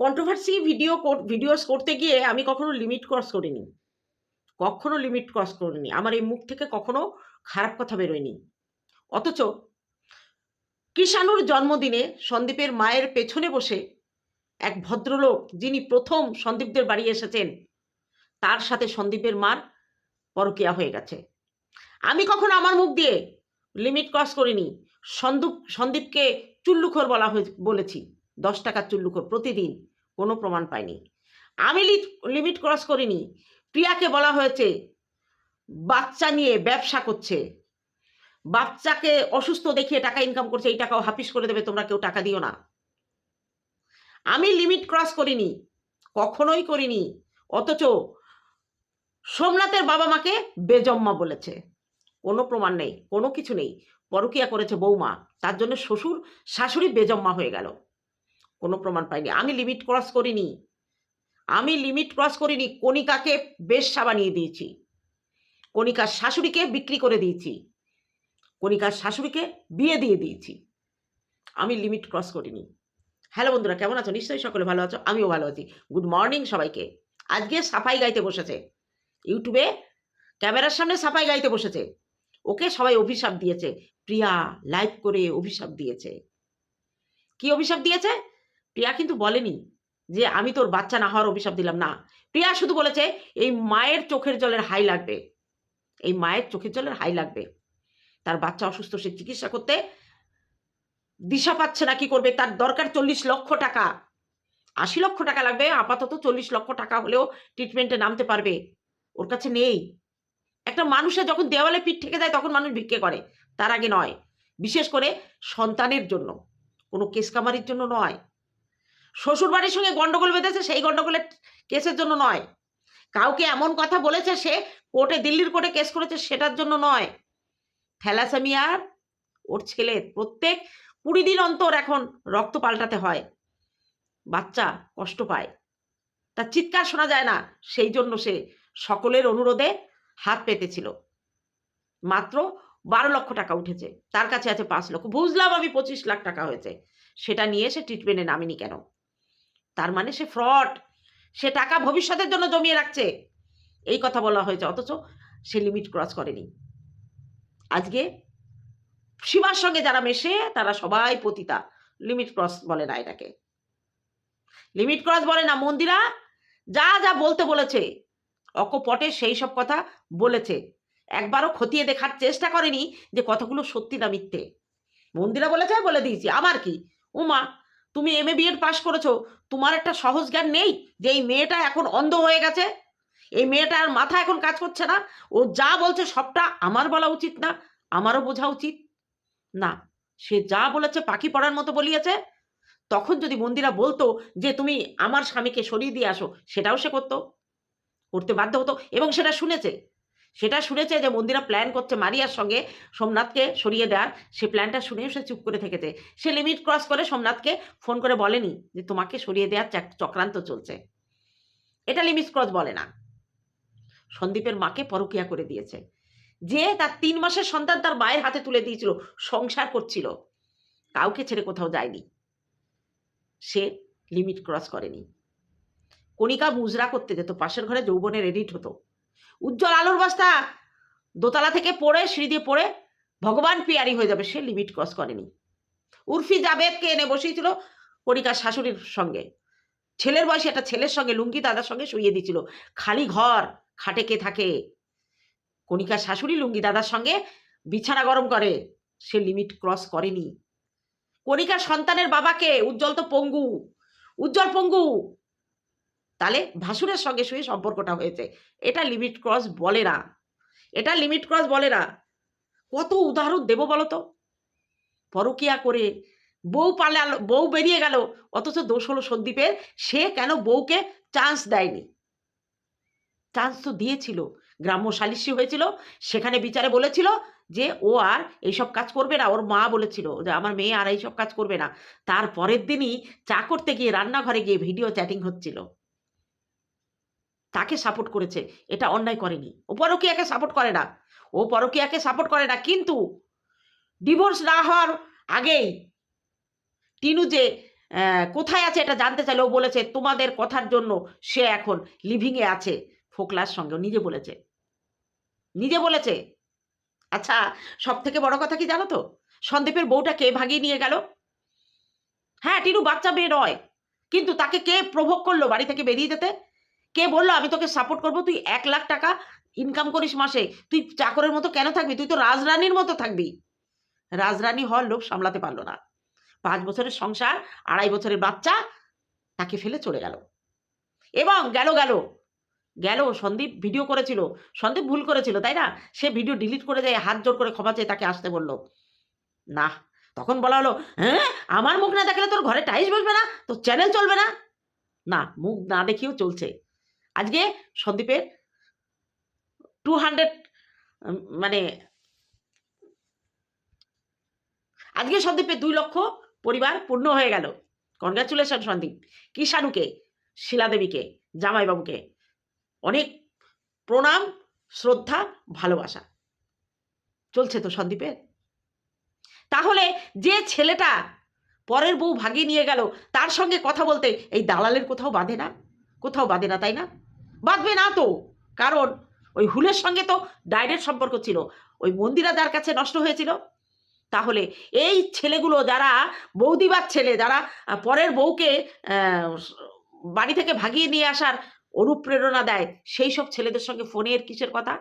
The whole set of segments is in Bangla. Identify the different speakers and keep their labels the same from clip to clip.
Speaker 1: কন্ট্রোভার্সি ভিডিও ভিডিওস করতে গিয়ে আমি কখনো লিমিট ক্রস করিনি। কখনো লিমিট ক্রস করিনি। আমার এই মুখ থেকে কখনো খারাপ কথা বেরোয়নি। অথচ কিষাণুর জন্মদিনে সন্দীপের মায়ের পেছনে বসে এক ভদ্রলোক যিনি প্রথম সন্দীপদের বাড়ি এসেছেন, তার সাথে সন্দীপের মার পরকিয়া হয়ে গেছে। আমি কখনো আমার মুখ দিয়ে লিমিট ক্রস করিনি। সন্দীপ, সন্দীপকে চুল্লুখোর বলা হয়ে, বলেছি। দশ টাকার চুল্লুখোর প্রতিদিন। কোনো প্রমাণ পাইনি। আমি লিমিট ক্রস করিনি। প্রিয়াকে বলা হয়েছে, বাচ্চা নিয়ে ব্যবসা করছে। বাচ্চাকে অসুস্থ দেখিয়ে টাকা ইনকাম করছে, এই টাকাও হাফিস করে দেবে, তোমরা কেউ টাকা দিও না। আমি লিমিট ক্রস করিনি, কখনোই করিনি, অথচ সোমনাথের বাবা মাকে বেজম্মা বলেছে। কোনো প্রমাণ নেই, কোনো কিছু নেই। পরকিয়া করেছে বৌমা, তার জন্য শ্বশুর, শাশুড়ি বেজম্মা হয়ে গেল। কোনো প্রমাণ পাইনি। আমি লিমিট ক্রস করিনি। আমি লিমিট ক্রস করিনি, কণিকাকে বেশ্যা বানিয়ে দিয়েছি। কণিকার শাশুড়িকে বিক্রি করে দিয়েছি। কণিকার শাশুড়িকে বিয়ে দিয়ে দিয়েছি। আমি লিমিট ক্রস করিনি। হ্যালো বন্ধুরা, কেমন আছো? নিশ্চয়ই সকলে ভালো আছো, আমিও ভালো আছি। গুড মর্নিং সবাইকে। আজকে সাফাই গাইতে বসেছে। ইউটিউবে ক্যামেরার সামনে সাফাই গাইতে বসেছে। ওকে সবাই অভিশাপ দিয়েছে। প্রিয়া লাইভ করে অভিশাপ দিয়েছে। কি অভিশাপ দিয়েছে? প্রিয়া কিন্তু বলেনি যে আমি তোর বাচ্চা না হওয়ার অভিশাপ দিলাম। না, প্রিয়া শুধু বলেছে, এই মায়ের চোখের জলের হাই লাগবে। এই মায়ের চোখের জলের হাই লাগবে। তার বাচ্চা অসুস্থ, সে চিকিৎসা করতে দিশা পাচ্ছে না, কি করবে? তার দরকার চল্লিশ লক্ষ টাকা। আশি লক্ষ টাকা লাগবে, আপাতত চল্লিশ লক্ষ টাকা হলেও ট্রিটমেন্টে নামতে পারবে। ওর কাছে নেই। একটা মানুষের যখন দেওয়ালে পিঠ থেকে যায়, তখন মানুষ ভিক্ষে করে। তার আগে নয়। বিশেষ করে সন্তানের জন্য। কোনো কেসকামারির জন্য নয়। শ্বশুর বাড়ির সঙ্গে গন্ডগোল বেঁধেছে, সেই গন্ডগোলের কেসের জন্য নয়। কাউকে এমন কথা বলেছে সে কোর্টে, দিল্লির কোর্টে কেস করেছে সেটার জন্য নয়। থ্যালাসেমিয়ার ওর ছেলের প্রত্যেক কুড়ি দিন অন্তর এখন রক্ত পাল্টাতে হয়। বাচ্চা কষ্ট পায়। তার চিৎকার শোনা যায় না, সেই জন্য সে সকলের অনুরোধে হাত পেতেছিল। মাত্র বারো লক্ষ টাকা উঠেছে, তার কাছে আছে পাঁচ লক্ষ। বুঝলাম আমি পঁচিশ লাখ টাকা হয়েছে। সেটা নিয়ে সে ট্রিটমেন্টে নামেনি কেন? তার মানে সে ফ্রড সে টাকা ভবিষ্যতের জন্য জমিয়ে রাখছে। এই কথা বলা হয়েছে, অথচ সে লিমিট ক্রস করেনি। আজকে সীমার সঙ্গে যারা মেশে, তারা সবাই পতিতা। লিমিট ক্রস বলে না এটাকে। লিমিট ক্রস বলে না মন্দিরা। যা যা বলতে বলেছে, অকপটে সেই সব কথা বলেছে। একবারও খতিয়ে দেখার চেষ্টা করেনি যে কথাগুলো সত্যি না মিথ্যে। মন্দিরা বলেছে বলে দিয়েছি। আমার কি? উমা তুমি এম এ বিএড পাশ করেছ, তোমার একটা সহজ জ্ঞান নেই যে এই মেয়েটা এখন অন্ধ হয়ে গেছে? এই মেয়েটার মাথা এখন কাজ করছে না? ও যা বলছে সবটা আমার বলা উচিত না, আমারও বোঝা উচিত। না, সে যা বলেছে পাখি পড়ার মতো বলিয়েছে। তখন যদি মন্দিরা বলতো যে তুমি আমার স্বামীকে সরিয়ে দিয়ে আসো, সেটাও সে করতো, করতে বাধ্য হতো এবং সেটা শুনেছে। সেটা শুনেছে যে মন্দিরা প্ল্যান করছে মারিয়ার সঙ্গে সোমনাথকে সরিয়ে দেওয়ার। সে প্ল্যানটা শুনেও সে চুপ করে থেকেছে। সে লিমিট ক্রস করে সোমনাথকে ফোন করে বলেনি যে তোমাকে সরিয়ে দেওয়ার চক্রান্ত চলছে। এটা লিমিট ক্রস বলে না। সন্দীপের মাকে পরকিয়া করে দিয়েছে। যে তার তিন মাসের সন্তান তার মায়ের হাতে তুলে দিয়েছিল, সংসার করছিল, কাউকে ছেড়ে কোথাও যায়নি। সে লিমিট ক্রস করেনি। কণিকা মুজরা করতে যেত, পাশের ঘরে যৌবনের এডিট হতো। উজ্জ্বল আলোর বস্তা। দোতলা থেকে পড়ে, সিঁড়ি দিয়ে পড়ে ভগবান পিয়ারি হয়ে যাবে, সে লিমিট ক্রস করেনি। উর্ফি জাবেদকে এনে বসিয়েছিল কণিকার শাশুড়ির সঙ্গে। ছেলের বয়সে একটা ছেলের সঙ্গে, লুঙ্গি দাদার সঙ্গে শুইয়ে দিয়েছিল। খালি ঘর, খাটে কে থাকে? কণিকার শাশুড়ি লুঙ্গি দাদার সঙ্গে বিছানা গরম করে, সে লিমিট ক্রস করেনি। কণিকার সন্তানের বাবাকে, উজ্জ্বল তো পঙ্গু, উজ্জ্বল পঙ্গু তাহলে ভাসুরের সঙ্গে শুয়ে সম্পর্কটা হয়েছে। এটা লিমিট ক্রস বলে না। এটা লিমিট ক্রস বলে না। কত উদাহরণ দেবো বলো তো? পরকিয়া করে বউ পালালো বউ বেরিয়ে গেল, অথচ দোষ হলো সন্দীপের। সে কেন বউকে চান্স দেয়নি? চান্স তো দিয়েছিল, গ্রাম্য সালিসি হয়েছিল, সেখানে বিচারে বলেছিল যে ও আর এইসব কাজ করবে না। ওর মা বলেছিল যে আমার মেয়ে আর এইসব কাজ করবে না। তার পরের দিনই চা করতে গিয়ে রান্নাঘরে গিয়ে ভিডিও চ্যাটিং হচ্ছিল। তাকে সাপোর্ট করেছে। এটা অন্যায় করেনি। ও পরকিয়াকে সাপোর্ট করে না। ও পরকিয়াকে সাপোর্ট করে না। কিন্তু ডিভোর্স না হওয়ার আগেই টিনু যে কোথায় আছে এটা জানতে চাইলে ও বলেছে, তোমাদের কথার জন্য সে এখন লিভিংয়ে আছে। ফোকলার সঙ্গে নিজে বলেছে। নিজে বলেছে। আচ্ছা সব থেকে বড় কথা কি জানো তো? সন্দীপের বউটা কে ভাগিয়ে নিয়ে গেল? হ্যাঁ টিনু বাচ্চা মেয়ে নয়। কিন্তু তাকে কে প্রভোগ করল বাড়ি থেকে বেরিয়ে যেতে? কে বলল, আমি তোকে সাপোর্ট করব, তুই এক লাখ টাকা ইনকাম করিস মাসে। তুই চাকরের মতো কেন থাকবি? তুই তো রাজরানীর মতো থাকবি। রাজরানী হওয়ার লোক সামলাতে পারল না। পাঁচ বছরের সংসার, আড়াই বছরের বাচ্চা, তাকে ফেলে চলে গেল। এবং গেল গেল। গেল, সন্দীপ ভিডিও করেছিল। সন্দীপ ভুল করেছিল, তাই না? সে ভিডিও ডিলিট করে যায় হাত জোর করে ক্ষমা চেয়ে তাকে আসতে বলল। না, তখন বলা হলো হ্যাঁ আমার মুখ না দেখালে তোর ঘরে টাইস বসবে না, তোর চ্যানেল চলবে না? না, মুখ না দেখিয়েও চলছে। আজকে সন্দীপের টু হান্ড্রেড মানে আজকে সন্দীপের দুই লক্ষ পরিবার পূর্ণ হয়ে গেল। কনগ্রাচুলেশন সন্দীপ। কিষাণুকে, শিলাদেবীকে, জামাইবাবুকে অনেক প্রণাম, শ্রদ্ধা, ভালোবাসা। চলছে তো সন্দীপের? তাহলে যে ছেলেটা পরের বউ ভাগিয়ে নিয়ে গেল, তার সঙ্গে কথা বলতে এই দালালের কোথাও বাঁধে না? কোথাও বাঁধে না, তাই না? বাঁধবে না তো। কারণ ওই হুলের সঙ্গে তো ডাইরেক্ট সম্পর্ক ছিল। ওই মন্দিরা যার কাছে নষ্ট হয়েছিল, তাহলে এই ছেলেগুলো যারা বৌদিবার ছেলে, যারা পরের বউকে বাড়ি থেকে ভাগিয়ে নিয়ে আসার অনুপ্রেরণা দেয়, সেই সব ছেলেদের সঙ্গে ফোনের কিসের কথা?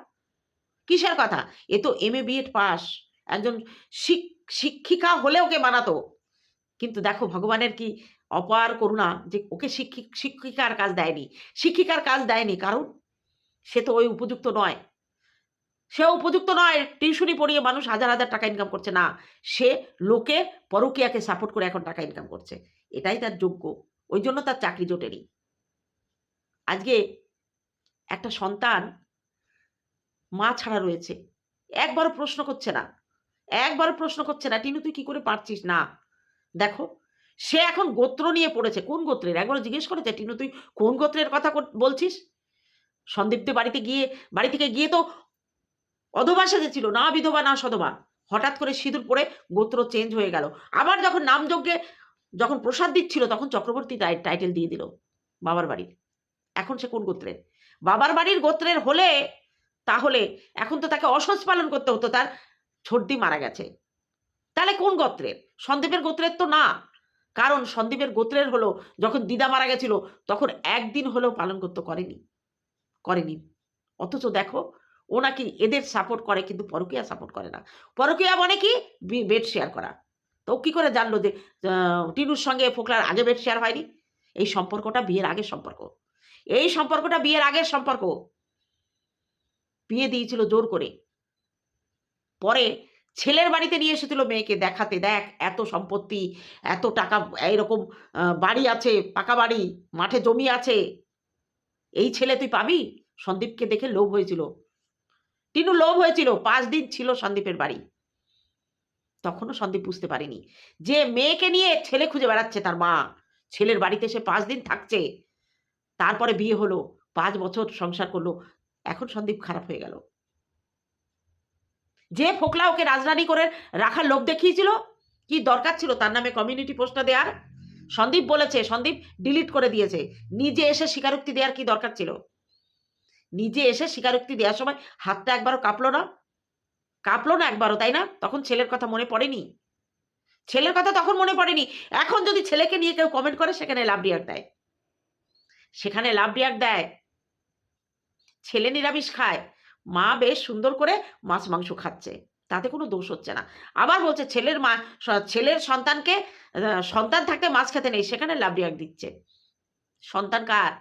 Speaker 1: কিসের কথা? এ তো এম এ বিএড পাস। একজন শিক- শিক্ষিকা হলে ওকে মানাতো। কিন্তু দেখো, ভগবানের কি অপার করুণা যে ওকে শিক্ষিক শিক্ষিকার কাজ দেয়নি। শিক্ষিকার কাজ দেয়নি কারণ সে তো ওই উপযুক্ত নয়। সে উপযুক্ত নয়, টিউশনি পড়িয়ে মানুষ হাজার হাজার টাকা ইনকাম করছে। না, সে লোকের পরকীয়াকে সাপোর্ট করে এখন টাকা ইনকাম করছে। এটাই তার যোগ্য। ওই জন্য তার চাকরি জোটেনি। আজকে একটা সন্তান মা ছাড়া রয়েছে। একবারও প্রশ্ন করছে না। একবারও প্রশ্ন করছে না, টিনু, তুই কি করে পারছিস? না। দেখো সে এখন গোত্র নিয়ে পড়েছে। কোন গোত্রের? একবার জিজ্ঞেস করেছে টিনু, তুই কোন গোত্রের কথা বলছিস? সন্দীপ্ত বাড়িতে গিয়ে, বাড়ি থেকে গিয়ে তো অধবা সেজেছিল। না বিধবা, না সধবা। হঠাৎ করে সিঁদুর পরে গোত্র চেঞ্জ হয়ে গেল। আবার যখন নামযজ্ঞে যখন প্রসাদ দিচ্ছিল, তখন চক্রবর্তী টাই- টাইটেল দিয়ে দিল, বাবার বাড়ির। এখন সে কোন গোত্রের? বাবার বাড়ির গোত্রের হলে তাহলে এখন তো তাকে অসহ্য পালন করতে হতো, তার ছর্দি মারা গেছে। তাহলে কোন গোত্রের? সন্দীপের গোত্রের তো না। কারণ সন্দীপের গোত্রের হলো, যখন দিদা মারা গেছিল, তখন একদিন হলেও পালন করতে করেনি করেনি। অথচ দেখো, ও নাকি এদের সাপোর্ট করে, কিন্তু পরকীয়া সাপোর্ট করে না। পরকীয়া মানে কি? বেড শেয়ার করা। তো কি করে জানলো যে টিনুর সঙ্গে ফোকলার আগে বেড শেয়ার হয়নি? এই সম্পর্কটা বিয়ের আগের সম্পর্ক। এই সম্পর্কটা বিয়ের আগের সম্পর্ক। বিয়ে দিয়েছিল জোর করে। পরে ছেলের বাড়িতে নিয়ে এসেছিল মেয়েকে দেখাতে দেখ এত সম্পত্তি এত টাকা এইরকম আহ, বাড়ি আছে পাকা বাড়ি মাঠে জমি আছে। এই ছেলে তুই পাবি? সন্দীপকে দেখে লোভ হয়েছিল। টিনু লোভ হয়েছিল পাঁচ দিন ছিল সন্দীপের বাড়ি। তখনও সন্দীপ বুঝতে পারেনি। যে মেয়েকে নিয়ে ছেলে খুঁজে বেড়াচ্ছে তার মা ছেলের বাড়িতে সে পাঁচ দিন থাকছে। তারপরে বিয়ে হলো পাঁচ বছর সংসার করল। এখন সন্দীপ খারাপ হয়ে গেল। যে ফোকলা ওকে রাজরানী করে রাখার লোভ দেখিয়েছিল, কি দরকার ছিল তার নামে কমিউনিটি পোস্টটা দেওয়ার সন্দীপ বলেছে, সন্দীপ ডিলিট করে দিয়েছে। নিজে এসে স্বীকারোক্তি দেওয়ার কি দরকার ছিল? নিজে এসে স্বীকারোক্তি দেওয়ার সময় হাতটা একবারও কাঁপলো না? কাঁপলো না একবারও, তাই না? তখন ছেলের কথা মনে পড়েনি? ছেলের কথা তখন মনে পড়েনি। এখন যদি ছেলেকে নিয়ে কেউ কমেন্ট করে, সেখানে লাভ রিয়াক্ট দেয়। সেখানে লাভ রিয়াক্ট দেয়। ছেলে নিরামিষ খায়। মা বেশ সুন্দর করে মাছ মাংস খাচ্ছে। তাতে কোনো দোষ হচ্ছে না। আবার বলছে, ছেলের মা ছেলের সন্তানকে সন্তান থাকতে মাছ খেতে নেই, সেখানে লাভ রিয়াক্ট দিচ্ছে। সন্তান কার?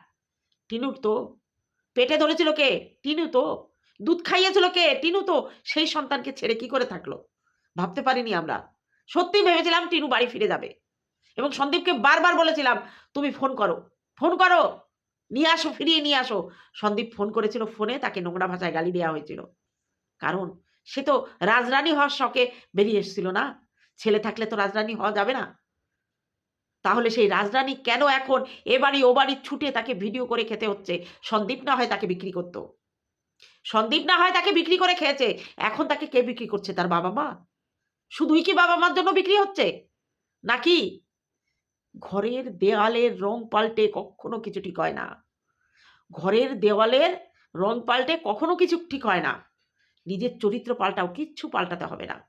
Speaker 1: টিনুর তো। পেটে ধরেছিল কে? টিনু তো। দুধ খাইয়েছিল কে? টিনু তো। সেই সন্তানকে ছেড়ে কি করে থাকল? ভাবতে পারিনি আমরা। সত্যি ভেবেছিলাম টিনু বাড়ি ফিরে যাবে। এবং সন্দীপকে বারবার বলেছিলাম, তুমি ফোন করো। ফোন করো? নিয়ে আসো, ফিরিয়ে নিয়ে আসো। সন্দীপ ফোন করেছিল ফোনে তাকে নোংরা ভাষায় গালি দেওয়া হয়েছিল। কারণ? সে তো রাজরানী হওয়ার শখে বেরিয়ে এসেছিল না? ছেলে থাকলে তো রাজরানী হওয়া যাবে না। তাহলে সেই রাজরানী কেন এখন এ বাড়ি, ও বাড়ি ছুটে তাকে ভিডিও করে খেতে হচ্ছে? সন্দীপ না হয় তাকে বিক্রি করতো। সন্দীপ না হয় তাকে বিক্রি করে খেয়েছে। এখন তাকে কে বিক্রি করছে? তার বাবা মা? শুধুই কি বাবা মার জন্য বিক্রি হচ্ছে? নাকি ঘরের দেওয়ালের রং পাল্টে কখনো কিছু ঠিক হয় না। ঘরের দেওয়ালের রং পাল্টে কখনো কিছু ঠিক হয় না। নিজের চরিত্র পাল্টাও, কিচ্ছু পাল্টাতে হবে না।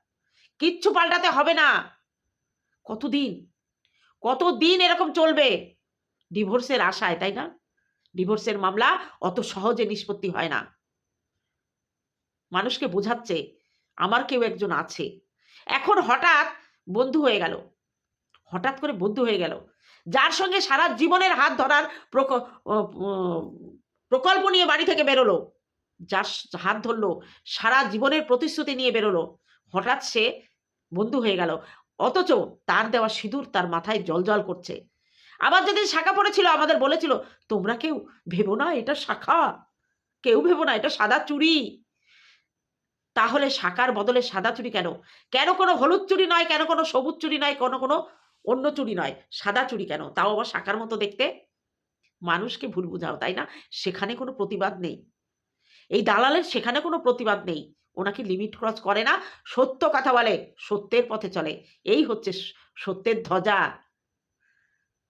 Speaker 1: কিচ্ছু পাল্টাতে হবে না। কতদিন? কতদিন এরকম চলবে? ডিভোর্সের আশায়, তাই না? ডিভোর্সের মামলা অত সহজে নিষ্পত্তি হয় না। মানুষকে বোঝাচ্ছে, আমার কেউ একজন আছে। এখন হঠাৎ বন্ধু হয়ে গেল। হঠাৎ করে বন্ধু হয়ে গেল। যার সঙ্গে সারা জীবনের হাত ধরার প্রক- প্রকল্প নিয়ে বাড়ি থেকে বেরোলো। যার হাত ধরলো, সারা জীবনের প্রতিশ্রুতি নিয়ে বেরোলো। হঠাৎ সে বন্ধু হয়ে গেল। অথচ তার দেওয়া সিঁদুর তার মাথায় জল করছে। আবার যদি শাখা পড়েছিল, আমাদের বলেছিল, তোমরা কেউ ভেবো না, এটা শাখা। কেউ ভেবো না, এটা সাদা চুড়ি। তাহলে শাখার বদলে সাদা চুড়ি কেন? কেন কোনো হলুদ চুড়ি নয়, কেন কোনো সবুজ চুড়ি নয়, কোনো কোনো অন্য চুড়ি নয়, সাদা চুড়ি কেন? তাও আবার শাখার মতো দেখতে? মানুষকে ভুল বুঝাও, তাই না? সেখানে কোনো প্রতিবাদ নেই। এই দালালের সেখানে কোনো প্রতিবাদ নেই। ওনাকে লিমিট ক্রস করে না, সত্য কথা বলে, সত্যের পথে চলে। এই হচ্ছে সত্যের ধ্বজা।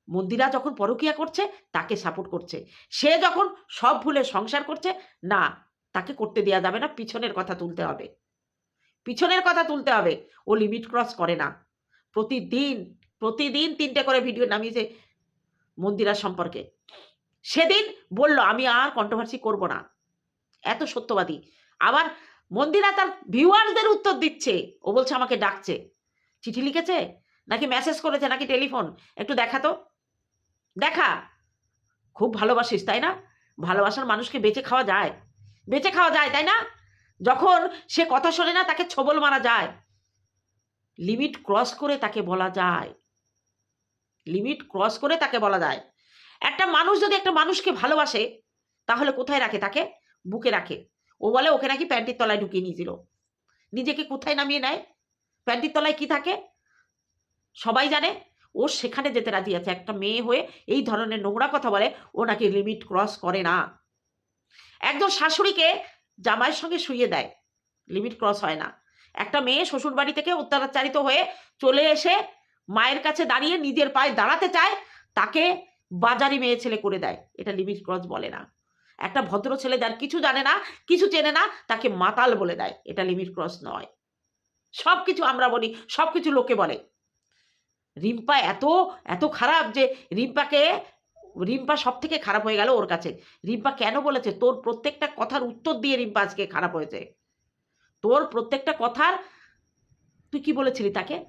Speaker 1: মন্দিরা যখন পরকিয়া করছে, তাকে সাপোর্ট করছে। সে যখন সব ভুলে সংসার করছে, না, তাকে করতে দেওয়া যাবে না, পিছনের কথা তুলতে হবে। পিছনের কথা তুলতে হবে। ও লিমিট ক্রস করে না। প্রতিদিন প্রতিদিন তিনটে করে ভিডিও নামিয়েছে মন্দিরা সম্পর্কে। সেদিন বলল, আমি আর কন্ট্রোভার্সি করব না। এত সত্যবাদী। আবার মন্দিরা তার ভিউয়ার্সদের উত্তর দিচ্ছে। ও বলছে, আমাকে ডাকছে। চিঠি লিখেছে? নাকি মেসেজ করেছে? নাকি টেলিফোন একটু দেখা তো। দেখা। খুব ভালোবাসিস, তাই না? ভালোবাসার মানুষকে বেঁচে খাওয়া যায়। বেঁচে খাওয়া যায়, তাই না? যখন সে কথা শোনে না, তাকে ছবল মারা যায়। লিমিট ক্রস করে তাকে বলা যায়। লিমিট ক্রস করে তাকে বলা যায়। একটা মানুষ যদি একটা মানুষকে ভালোবাসে, তাহলে কোথায় রাখে তাকে? বুকে রাখে। ও বলে, ওকে নাকি প্যান্টির তলায় ঢুকিয়ে নিয়েছিল নিজেকে কোথায় নামিয়ে নেয়? প্যান্টির তলায় কি থাকে? সবাই জানে। ও সেখানে যেতে রাজি আছে। একটা মেয়ে হয়ে এই ধরনের নোংরা কথা বলে, ও নাকি লিমিট ক্রস করে না। একজন শাশুড়িকে জামাইয়ের সঙ্গে শুয়ে দেয়। লিমিট ক্রস হয় না। একটা মেয়ে শ্বশুর বাড়ি থেকে অত্যাচারিত হয়ে চলে এসে মায়ের কাছে দাঁড়িয়ে নিজের পায়ে দাঁড়াতে চায়, তাকে বাজারি মেয়ে ছেলে করে দেয়। এটা লিমিট ক্রস বলে না। একটা ভদ্র ছেলে যার কিছু জানে না, কিছু চেনে না, তাকে মাতাল বলে দেয়। এটা লিমিট ক্রস নয়। সব কিছু আমরা বলি সব কিছু লোকে বলে। রিম্পা এত এত খারাপ যে রিম্পাকে, রিম্পা সব থেকে খারাপ হয়ে গেল ওর কাছে। রিম্পা কেন বলেছে? তোর প্রত্যেকটা কথার উত্তর দিয়ে রিম্পা আজকে খারাপ হয়েছে। তোর প্রত্যেকটা কথার, তুই কি বলেছিলি তাকে?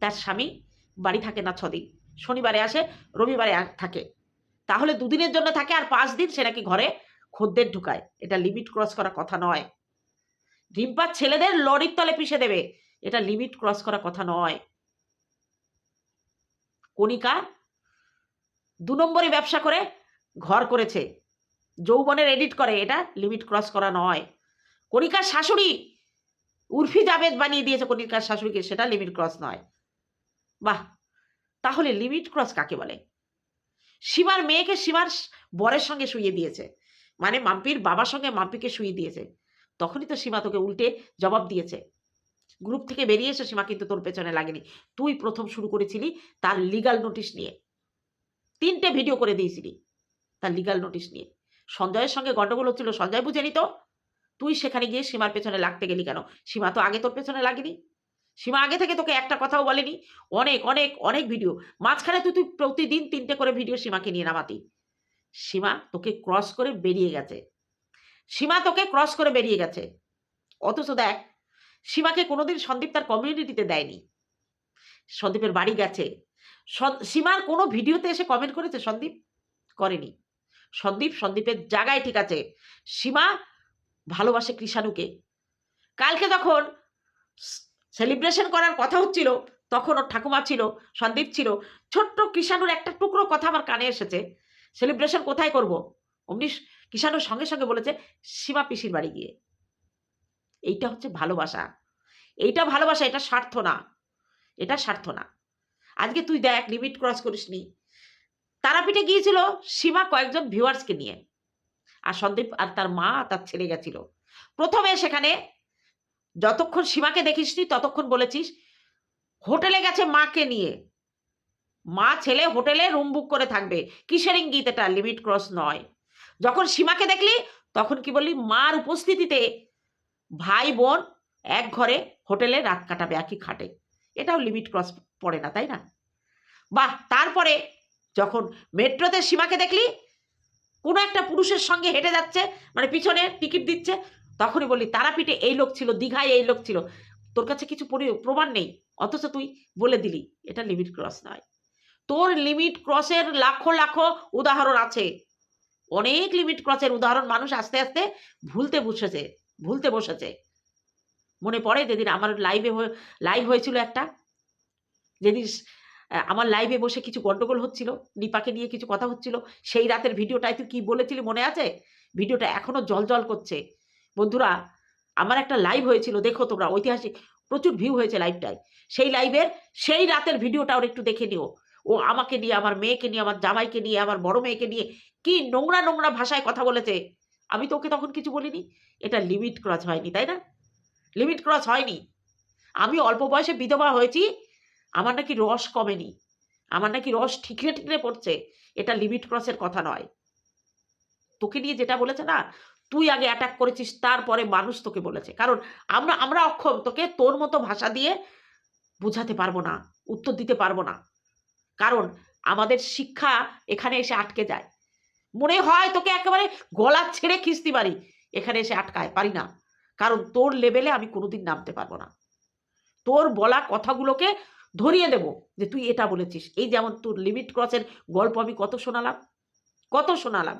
Speaker 1: তার স্বামী বাড়ি থাকে না ছদিন। শনিবারে আসে, রবিবারে থাকে। তাহলে দুদিনের জন্য থাকে আর পাঁচ দিন সে নাকি ঘরে খদ্দের ঢুকায়। এটা লিমিট ক্রস করা কথা নয়। রিম্পার ছেলেদের লরির তলে পিষে দেবে। এটা লিমিট ক্রস করা কথা নয়। কণিকা দু নম্বরে ব্যবসা করে, ঘর করেছে। যৌবনের এডিট করে, এটা লিমিট ক্রস করা নয়। কণিকার শাশুড়ি উর্ফি জাবেদ বানিয়ে দিয়েছে কণিকার শাশুড়িকে, সেটা লিমিট ক্রস নয়। বাহ! তাহলে লিমিট ক্রস কাকে বলে? সীমার মেয়েকে সীমার বরের সঙ্গে শুইয়ে দিয়েছে। মানে মাম্পির বাবার সঙ্গে মাম্পিকে শুইয়ে দিয়েছে। তখনই তো সীমা তোকে উল্টে জবাব দিয়েছে। গ্রুপ থেকে বেরিয়ে এসে সীমা কিন্তু তোর পেছনে লাগেনি। তুই প্রথম শুরু করেছিলি তার লিগাল নোটিশ নিয়ে। তিনটে ভিডিও করে দিয়েছিলি তার লিগাল নোটিশ নিয়ে। সঞ্জয়ের সঙ্গে গন্ডগোল হচ্ছিল। সঞ্জয় বুঝেনি তো? তুই সেখানে গিয়ে সীমার পেছনে লাগতে গেলি কেন? সীমা তো আগে তোর পেছনে লাগেনি। সীমা আগে থেকে তোকে একটা কথাও বলেনি। অনেক অনেক অনেক ভিডিও মাঝখানে তুই তুই প্রতিদিন তিনটে করে ভিডিও সীমাকে নিয়ে নামাতি। সীমা তোকে ক্রস করে বেরিয়ে গেছে। সীমা তোকে ক্রস করে বেরিয়ে গেছে। অথচ দেখ, সীমাকে কোনোদিন সন্দীপ তার কমিউনিটিতে দেয়নি। সন্দীপের বাড়ি গেছে। সীমার কোনো ভিডিওতে এসে কমেন্ট করেছে সন্দীপ? করেনি। সন্দীপ সন্দীপের জায়গায় ঠিক আছে। সীমা ভালোবাসে কৃষাণুকে। কালকে যখন সেলিব্রেশন করার কথা হচ্ছিল তখন ওর ঠাকুমা ছিল, সন্দীপ ছিল, ছোট্ট কৃষাণুর একটা টুকরো কথা আমার কানে এসেছে। সেলিব্রেশন কোথায় করব? অমনি কৃষাণুর সঙ্গে সঙ্গে বলেছে, সীমা পিসির বাড়ি গিয়ে। এইটা হচ্ছে ভালোবাসা। এইটা ভালোবাসা, এটা স্বার্থ না। এটা স্বার্থ না। আজকে তুই দেখ লিমিট ক্রস করিসনি তারাপীঠে গিয়েছিল সীমা কয়েকজন ভিউয়ার্সকে নিয়ে। আর সন্দীপ আর তার মা, তার ছেলে গেছিল। প্রথমে সেখানে যতক্ষণ সীমাকে দেখিসনি, ততক্ষণ বলেছিস, হোটেলে গেছে মাকে নিয়ে। মা, ছেলে হোটেলে রুম বুক করে থাকবে। কিসের ইঙ্গিত এটা? লিমিট ক্রস নয়। যখন সীমাকে দেখলি, তখন কি বললি? মার উপস্থিতিতে ভাই, বোন এক ঘরে হোটেলে রাত কাটাবে একই খাটে। এটাও লিমিট ক্রস পড়ে না, তাই না? বাহ, তারপরে যখন মেট্রোতে সীমাকে দেখলি, কোনো একটা পুরুষের সঙ্গে হেঁটে যাচ্ছে মানে পিছনে টিকিট দিচ্ছে তখনই বললি, তারাপীঠে এই লোক ছিল, দীঘায় এই লোক ছিল। তোর কাছে কিছু প্রমাণ নেই। অথচ তুই বলে দিলি, এটা লিমিট ক্রস নয়। তোর লিমিট ক্রসের লাখো লাখো উদাহরণ আছে। অনেক লিমিট ক্রসের উদাহরণ মানুষ আস্তে আস্তে ভুলতে বসেছে ভুলতে বসেছে। মনে পড়ে যেদিন আমার লাইভে লাইভ হয়েছিল একটা? যেদিন আমার লাইভে বসে কিছু গন্ডগোল হচ্ছিল, নিপাকে নিয়ে কিছু কথা হচ্ছিল, সেই রাতের ভিডিওটায় তুই কি বলেছিলি মনে আছে? ভিডিওটা এখনও জল জল করছে। বন্ধুরা, আমার একটা লাইভ হয়েছিল, দেখো তোমরা, ঐতিহাসিক, প্রচুর ভিউ হয়েছে লাইভটায় সেই লাইভের সেই রাতের ভিডিওটা ওর একটু দেখে নিও। ও আমাকে নিয়ে, আমার মেয়েকে নিয়ে, আমার জামাইকে নিয়ে, আমার বড় মেয়েকে নিয়ে কি নোংরা নোংরা ভাষায় কথা বলেছে। আমি তো ওকে তখন কিছু বলিনি। এটা লিমিট ক্রস হয়নি, তাই না? লিমিট ক্রস হয়নি। আমি অল্প বয়সে বিধবা হয়েছি, আমার নাকি রস কমেনি। আমার নাকি রস ঠিকরে ঠিকরে পড়ছে। এটা লিমিট ক্রসের কথা নয়। তোকে নিয়ে যেটা বলেছে না তুই আগে অ্যাটাক করেছিস, তারপরে মানুষ তোকে বলেছে। কারণ আমরা আমরা অক্ষম, তোকে তোর মতো ভাষা দিয়ে বোঝাতে পারব না, উত্তর দিতে পারব না। কারণ আমাদের শিক্ষা এখানে এসে আটকে যায়। মনে হয় তোকে একেবারে গলা ছেড়ে খিস্তি পারি এখানে এসে আটকায়, পারি না। কারণ তোর লেভেলে আমি কোনোদিন নামতে পারব না। তোর বলা কথাগুলোকে ধরিয়ে দেব যে তুই এটা বলেছিস। এই যেমন তোর লিমিট ক্রসের গল্প আমি কত শোনালাম? কত শোনালাম?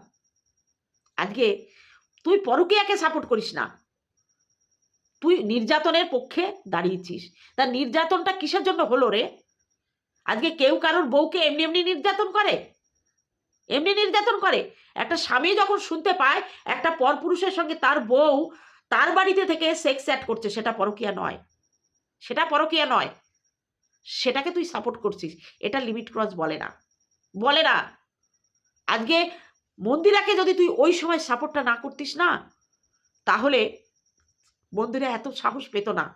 Speaker 1: আজকে তুই পরকীয়াকে সাপোর্ট করিস না। তুই নির্যাতনের পক্ষে দাঁড়িয়েছিস। তা নির্যাতনটা কিসের জন্য হলো রে? আজকে কেউ কারোর বউকে এমনি এমনি নির্যাতন করে? এমনি নির্যাতন করে? একটা স্বামী যখন শুনতে পায়, একটা পরপুরুষের সঙ্গে তার বউ তার বাড়িতে থেকে সেক্স অ্যাড করছে, সেটা পরকীয়া নয়। সেটা পরকীয়া নয়। সেটাকে তুই সাপোর্ট করছিস। এটা লিমিট ক্রস বলে না। বলে না। আজকে মন্দিরাকে যদি তুই ওই সময় সাপোর্টটা না করতিস না, তাহলে মন্দিরে এত সাহস পেত না।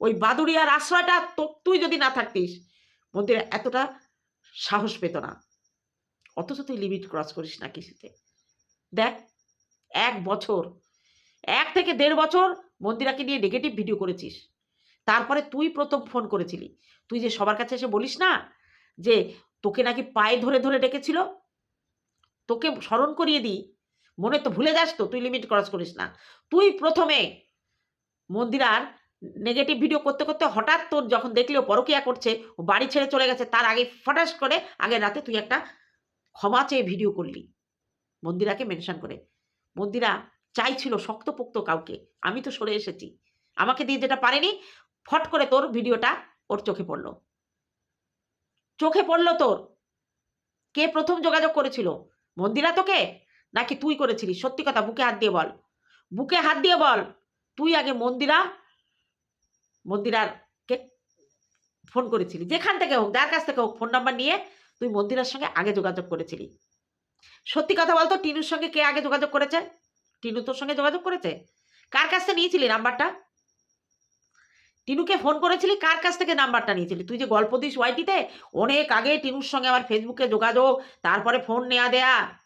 Speaker 1: ওই বাদুড়িয়ার আশ্রয়টা তো তুই যদি না থাকতিস, মন্দিরে এতটা সাহস পেত না। অথচ তুই লিমিট ক্রস করিস না কিছুতে দেখ, এক বছর, এক থেকে দেড় বছর মন্দিরাকে নিয়ে নেগেটিভ ভিডিও করেছিস। তারপরে তুই প্রথম ফোন করেছিলি। তুই যে সবার কাছে এসে বলিস না যে তোকে নাকি পায়ে ধরে ধরে ডেকেছিল? তোকে স্মরণ করিয়ে দিই। মনে তো ভুলে যাস তো, তুই লিমিট ক্রস করিস না। তুই প্রথমে মন্দিরার নেগেটিভ ভিডিও করতে করতে হঠাৎ তোর যখন দেখলি ও পরকিয়া করছে, ও বাড়ি ছেড়ে চলে গেছে, তার আগে ফটাস করে আগের রাতে তুই একটা ক্ষমা চেয়ে ভিডিও করলি। মন্দিরাকে মেনশন করে। মন্দিরা চাইছিল শক্তপোক্ত কাউকে। আমি তো সরে এসেছি। আমাকে দিয়ে যেটা পারেনি, ফট করে তোর ভিডিওটা ওর চোখে পড়ল। চোখে পড়ল তোর। কে প্রথম যোগাযোগ করেছিল? মন্দিরা তোকে? নাকি তুই করেছিলি? সত্যি কথা, বুকে হাত দিয়ে বল। বুকে হাত দিয়ে বল। তুই আগে মন্দিরা, মন্দিরার কে ফোন করেছিলি? যেখান থেকে হোক, যার কাছ থেকে হোক, ফোন নাম্বার নিয়ে তুই মন্দিরার সঙ্গে আগে যোগাযোগ করেছিলি। সত্যি কথা বলতো, টিনুর সঙ্গে কে আগে যোগাযোগ করেছে? টিনু তোর সঙ্গে যোগাযোগ করেছে? কার কাছ থেকে নিয়েছিলি নাম্বারটা? টিনুকে ফোন করেছিলি? কার কাছ থেকে নাম্বারটা নিয়েছিলি? তুই যে গল্প দিস ওয়াইটিতে, অনেক আগে টিনুর সঙ্গে আমার ফেসবুকে যোগাযোগ, তারপরে ফোন নেওয়া দেয়া।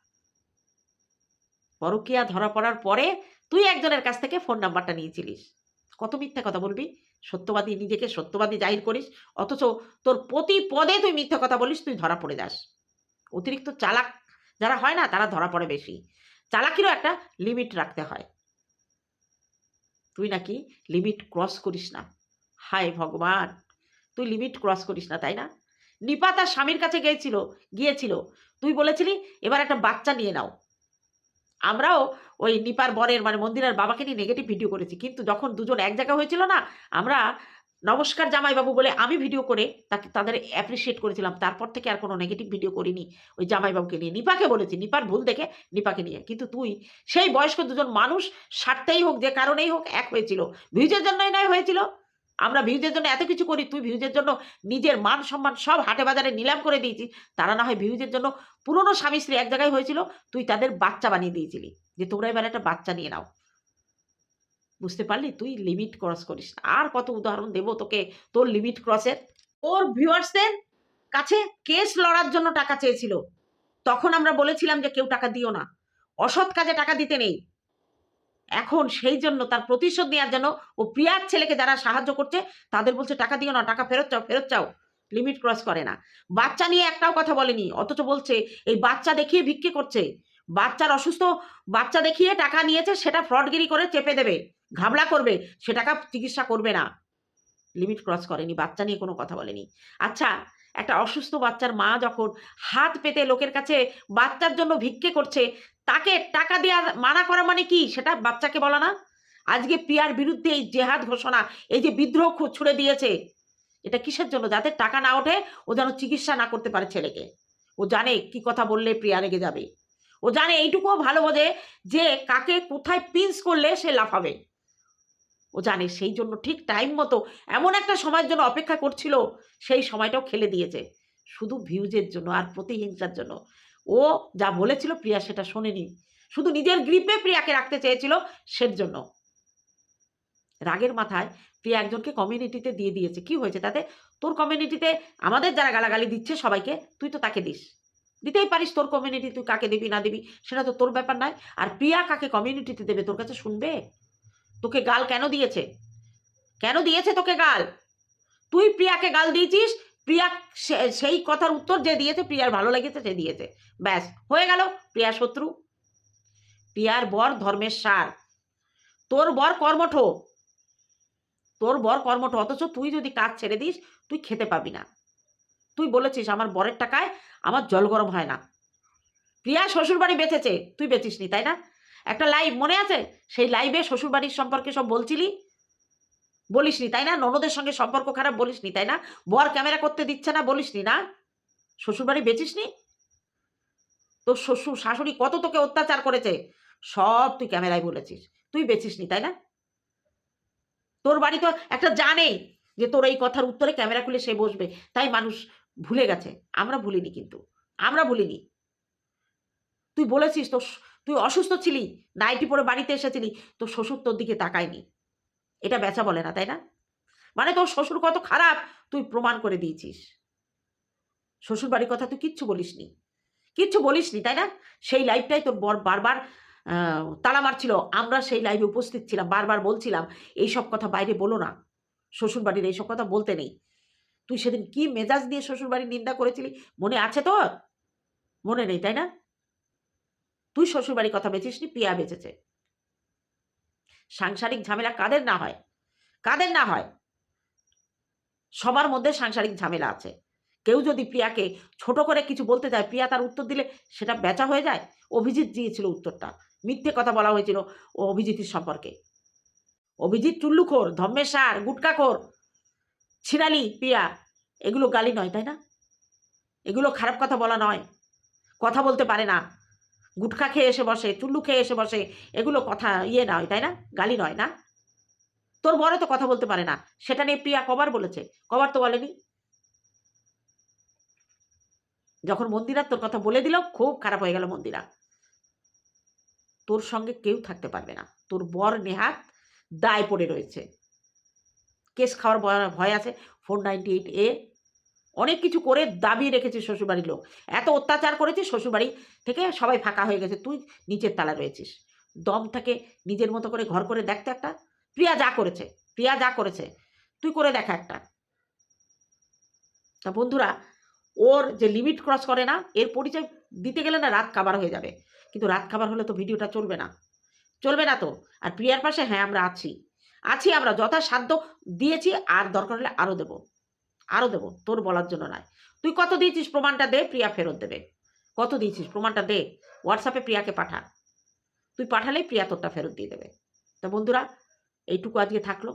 Speaker 1: পরকিয়া ধরা পড়ার পরে তুই একজনের কাছ থেকে ফোন নাম্বারটা নিয়েছিলিস। কত মিথ্যা কথা বলবি? সত্যবাদী, নিজেকে সত্যবাদী জাহির করিস, অথচ তোর প্রতি পদে তুই মিথ্যা কথা বলিস, তুই ধরা পড়ে যাস। অতিরিক্ত চালাক যারা হয় না, তারা ধরা পড়ে বেশি। চালাকিরও একটা লিমিট রাখতে হয়। তুই নাকি লিমিট ক্রস করিস না। হায় ভগবান, তুই লিমিট ক্রস করিস না, তাই না? নিপা তার স্বামীর কাছে গিয়েছিল গিয়েছিল। তুই বলেছিলি, এবার একটা বাচ্চা নিয়ে নাও। আমরাও ওই নিপার বরের মানে মন্দিরের বাবাকে নিয়ে নেগেটিভ ভিডিও করেছি। কিন্তু যখন দুজন এক জায়গা হয়েছিল না, আমরা নমস্কার জামাইবাবু বলে আমি ভিডিও করে তাকে, তাদের অ্যাপ্রিসিয়েট করেছিলাম। তারপর থেকে আর কোনো নেগেটিভ ভিডিও করিনি ওই জামাইবাবুকে নিয়ে। নিপাকে বলেছি, নিপার ভুল দেখে নিপাকে নিয়ে। কিন্তু তুই, সেই বয়স্ক দুজন মানুষ, স্বার্থেই হোক, যে কারণেই হোক, এক হয়েছিল। ভিউজের জন্যই নয়, হয়েছিল। আমরা ভিউজের জন্য এত কিছু করি তুই ভিউজের জন্য নিজের মান সম্মান সব হাটে বাজারে নিলাম করে দিয়েছিস। তারা না হয় ভিউজের জন্য পুরনো স্বামী স্ত্রী এক জায়গায় হয়েছিল, তুই তাদের বাচ্চা বানিয়ে দিয়েছিলি। যে তোমরা এবার একটা বাচ্চা নিয়ে নাও। বুঝতে পারলি? তুই লিমিট ক্রস করিস। আর কত উদাহরণ দেবো তোকে তোর লিমিট ক্রসের ওর ভিউয়ার্সদের কাছে কেস লড়ার জন্য টাকা চেয়েছিল। তখন আমরা বলেছিলাম যে কেউ টাকা দিও না। অসৎ কাজে টাকা দিতে নেই। এখন সেই জন্য তার প্রতিশোধ নেওয়ার জন্য ও প্রিয়ার ছেলেকে যারা সাহায্য করছে, তাদের বলছে, টাকা দিও না, টাকা ফেরত চাও ফেরত চাও। লিমিট ক্রস করে না। বাচ্চা নিয়ে একটাও কথা বলেনি, অথচ বলছে, এই বাচ্চা দেখিয়ে ভিক্ষে করছে। বাচ্চার অসুস্থ বাচ্চা দেখিয়ে টাকা নিয়েছে, সেটা ফ্রডগিরি করে চেপে দেবে ঘাবলা করবে, সে টাকা চিকিৎসা করবে না। লিমিট ক্রস করেনি, বাচ্চা নিয়ে কোনো কথা বলেনি। আচ্ছা একটা অসুস্থ বাচ্চার মা যখন হাত পেতে লোকের কাছে বাচ্চার জন্য ভিক্ষে করছে তাকে টাকা দেওয়া মানা করা মানে কি? সেটা বাচ্চাকে বলা না। আজকে পিয়ার বিরুদ্ধে এই জেহাদ ঘোষণা, এই যে বিদ্রোহ ছুড়ে দিয়েছে, এটা কিসের জন্য? যাতে টাকা না ওঠে, ও যেন চিকিৎসা না করতে পারে ছেলেকে। ও জানে কি কথা বললে প্রিয়া রেগে যাবে। ও জানে এইটুকুও ভালো বোঝে যে কাকে কোথায় পিন্স করলে সে লাফাবে। ও জানে সেই জন্য ঠিক টাইম মতো এমন একটা সময়ের জন্য অপেক্ষা করছিল, সেই সময়টাও খেলে দিয়েছে। শুধু ভিউজের জন্য আর প্রতিহিংসার জন্য। ও যা বলেছিল প্রিয়া সেটা শোনেনি। শুধু নিজের গ্রিপে প্রিয়াকে রাখতে চেয়েছিল সের জন্য। রাগের মাথায় প্রিয়া একজনকে কমিউনিটিতে দিয়ে দিয়েছে। কি হয়েছে তাতে? তোর কমিউনিটিতে আমাদের যারা গালাগালি দিচ্ছে সবাইকে, তুই তো তাকে দিস। দিতেই পারিস তোর কমিউনিটি তুই কাকে দিবি, না দিবি, সেটা তো তোর ব্যাপার নয়। আর প্রিয়া কাকে কমিউনিটিতে দেবে, তোর কাছে শুনবে? তোকে গাল কেন দিয়েছে? কেন দিয়েছে তোকে গাল? তুই প্রিয়াকে গাল দিয়েছিস প্রিয়া সেই কথার উত্তর যে দিয়েছে, প্রিয়ার ভালো লেগেছে, সে দিয়েছে। ব্যাস, হয়ে গেল প্রিয়া শত্রু। প্রিয়ার বর ধর্মের সার। তোর বর কর্মঠ। তোর বর কর্মঠ, অথচ তুই যদি কাজ ছেড়ে দিস, তুই খেতে পাবি না। তুই বলেছিস, আমার বরের টাকায় আমার জল গরম হয় না। প্রিয়া শ্বশুরবাড়ি বেঁচেছে, তুই বেচিসনি, তাই না? একটা লাইভ মনে আছে? সেই লাইভে শ্বশুরবাড়ির সম্পর্কে সব বলছিলি? বলিসনি, তাই না? ননদের সঙ্গে সম্পর্ক খারাপ বলিসনি, তাই না? বর ক্যামেরা করতে দিচ্ছে না বলিসনি, না? শ্বশুরবাড়ি বেচিসনি? তোর শ্বশুর, শাশুড়ি কত তোকে অত্যাচার করেছে? সব তুই ক্যামেরায় বলেছিস। তুই বেচিসনি, তাই না? তোর বাড়ি তো একটা জানেই যে তোর এই কথার উত্তরে ক্যামেরা খুলে সে বসবে। তাই মানুষ ভুলে গেছে। আমরা ভুলিনি কিন্তু। আমরা ভুলিনি। তুই বলেছিস তোর, তুই অসুস্থ ছিলি, নাইটি পরে বাড়িতে এসেছিলি, তোর শ্বশুর তোর দিকে তাকায়নি। এটা বেচা বলে না, তাই না? মানে তোর শ্বশুর কত খারাপ, তুই প্রমাণ করে দিয়েছিস। শ্বশুর বাড়ির কথা তুই কিচ্ছু বলিসনি। কিচ্ছু বলিসনি, তাই না? সেই লাইফটাই তোর বর বারবার তালা মারছিল। আমরা সেই লাইভে উপস্থিত ছিলাম, বারবার বলছিলাম এইসব কথা বাইরে বলো না। শ্বশুর বাড়ির এইসব কথা বলতে নেই। তুই সেদিন কি মেজাজ দিয়ে শ্বশুর বাড়ির নিন্দা করেছিলি? মনে আছে তোর? মনে নেই, তাই না? তুই শ্বশুর বাড়ির কথা বেঁচিসনি, পিয়া বেঁচেছে। সাংসারিক ঝামেলা কাদের না হয়? কাদের না হয়? সবার মধ্যে সাংসারিক ঝামেলা আছে। কেউ যদি প্রিয়াকে ছোট করে কিছু বলতে যায় প্রিয়া তার উত্তর দিলে সেটা বেচা হয়ে যায়? অভিজিৎ দিয়েছিল উত্তরটা। মিথ্যে কথা বলা হয়েছিল ও অভিজিতের সম্পর্কে। অভিজিৎ টুল্লুখোর ধম্মেশার, গুটকাখোর ছিনালি প্রিয়া, এগুলো গালি নয়, তাই না? এগুলো খারাপ কথা বলা নয়। কথা বলতে পারে না। গুটখা খেয়ে এসে বসে চুল্লু খেয়ে এসে বসে, এগুলো কথা ইয়ে নয়, তাই না? গালি নয় না? তোর বড় তো কথা বলতে পারে না। সেটা নিয়ে প্রিয়া কবার বলেছে। কবার তো বলেনি। যখন মন্দিরা তোর কথা বলে দিল, খুব খারাপ হয়ে গেল মন্দিরা। তোর সঙ্গে কেউ থাকতে পারবে না। তোর বর নেহাত দায় পড়ে রয়েছে। কেস খাওয়ার ভয়- আছে। ফোর নাইনটি এইট এ অনেক কিছু করে দাবি রেখেছে শ্বশুরবাড়ির লোক। এত অত্যাচার করেছে শ্বশুরবাড়ি থেকে সবাই ফাঁকা হয়ে গেছে। তুই নিচের তালা রয়েছিস। দম থাকে নিজের মতো করে ঘর করে দেখতে একটা। প্রিয়া যা করেছে, প্রিয়া যা করেছে, তুই করে দেখা একটা। তা বন্ধুরা, ওর যে লিমিট ক্রস করে না, এর পরিচয় দিতে গেলে না রাত খাবার হয়ে যাবে। কিন্তু রাত খাবার হলে তো ভিডিওটা চলবে না। চলবে না তো। আর প্রিয়ার পাশে হ্যাঁ আমরা আছি। আছি আমরা, যথাসাধ্য দিয়েছি, আর দরকার হলে আরও দেবো। আরও দেবো, তোর বলার জন্য নয়। তুই কত দিয়েছিস প্রমাণটা দে, প্রিয়া ফেরত দেবে। কত দিয়েছিস প্রমাণটা দে, হোয়াটসঅ্যাপে প্রিয়াকে পাঠা তুই পাঠালেই প্রিয়া তোরটা ফেরত দিয়ে দেবে। তো বন্ধুরা, এইটুকু আজকে থাকল।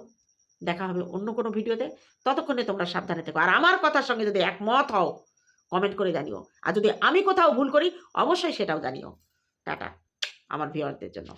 Speaker 1: দেখা হবে অন্য কোনো ভিডিওতে। ততক্ষণে তোমরা সাবধানে থেকো। আর আমার কথার সঙ্গে যদি একমত হও কমেন্ট করে জানিও। আর যদি আমি কোথাও ভুল করি, অবশ্যই সেটাও জানিও। টাটা, আমার ভিউয়ারদের জন্য।